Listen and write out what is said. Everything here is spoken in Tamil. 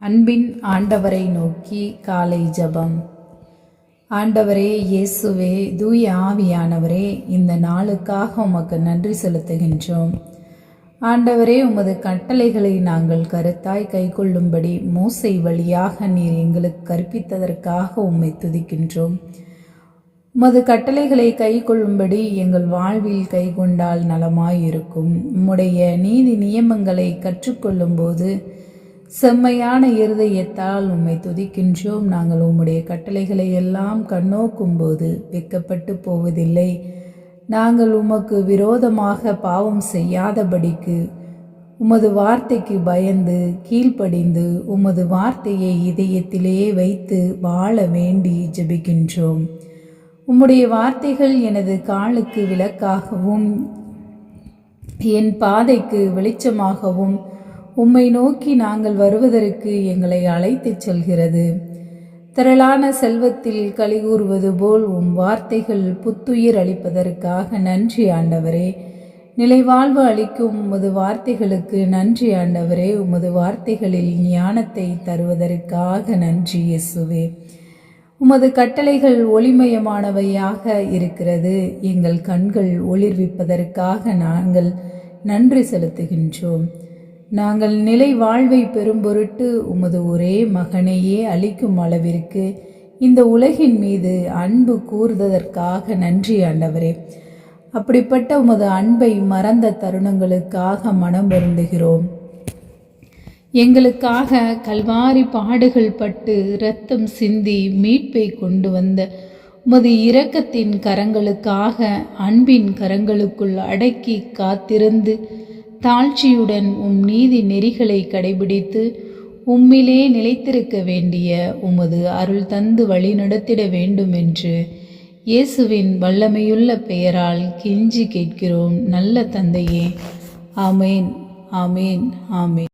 அன்பின் ஆண்டவரை நோக்கி காலை ஜபம். ஆண்டவரே இயேசுவே தூய ஆவியானவரே இந்த நாளுக்காக உமக்கு நன்றி செலுத்துகின்றோம். ஆண்டவரே உமது கட்டளைகளை நாங்கள் கருத்தாய் கைக்கொள்ளும்படி மூசை வழியாக நீர் எங்களுக்கு கற்பித்ததற்காக உம்மை துதிக்கின்றோம். உமது கட்டளைகளை கை கொள்ளும்படி எங்கள் வாழ்வில் கைக்கொண்டால் நலமாயிருக்கும். உம்முடைய நீதி நியமங்களை கற்றுக்கொள்ளும்போது செம்மையான இருதயத்தால் உம்மை துதிக்கின்றோம். நாங்கள் உம்முடைய கட்டளைகளை எல்லாம் கண்ணோக்கும் போது வெட்கப்பட்டு போவதில்லை. நாங்கள் உமக்கு விரோதமாக பாவம் செய்யாதபடிக்கு உமது வார்த்தைக்கு பயந்து கீழ்ப்படிந்து உமது வார்த்தையை இதயத்திலே வைத்து வாழ வேண்டி ஜெபிக்கின்றோம். உம்முடைய வார்த்தைகள் எனது காலுக்கு விளக்காகவும் என் பாதைக்கு வெளிச்சமாகவும் உம்மை நோக்கி நாங்கள் வருவதற்கு எங்களை அழைத்துச் செல்கிறது. திரளான செல்வத்தில் கலிகூறுவது போல் உம் வார்த்தைகள் புத்துயிர் அளிப்பதற்காக நன்றி ஆண்டவரே. நிலைவாழ்வு அளிக்கும் உமது வார்த்தைகளுக்கு நன்றி ஆண்டவரே. உமது வார்த்தைகளில் ஞானத்தை தருவதற்காக நன்றி இயேசுவே. உமது கட்டளைகள் ஒளிமயமானவையாக இருக்கிறது. எங்கள் கண்கள் ஒளிர்விப்பதற்காக நாங்கள் நன்றி செலுத்துகின்றோம். நாங்கள் நிலை வாழ்வை பெறும் பொருட்டு உமது ஒரே மகனையே அளிக்கும் அளவிற்கு இந்த உலகின் மீது அன்பு கூர்ந்ததற்காக நன்றி ஆண்டவரே. அப்படிப்பட்ட உமது அன்பை மறந்த தருணங்களுக்காக மனம் வருந்துகிறோம். எங்களுக்காக கல்வாரி பாடுகள் பட்டு இரத்தம் சிந்தி மீட்பை கொண்டு வந்த உமது இரக்கத்தின் கரங்களுக்காக அன்பின் கரங்களுக்குள் அடக்கி காத்திருந்து தாழ்ச்சியுடன் உம் நீதி நெறிகளை கடைபிடித்து உம்மிலே நிலைத்திருக்க வேண்டிய உமது அருள் தந்து வழிநடத்திட வேண்டும் என்று இயேசுவின் வல்லமையுள்ள பெயரால் கெஞ்சி கேட்கிறோம். நல்ல தந்தையே. ஆமேன். ஆமேன். ஆமேன்.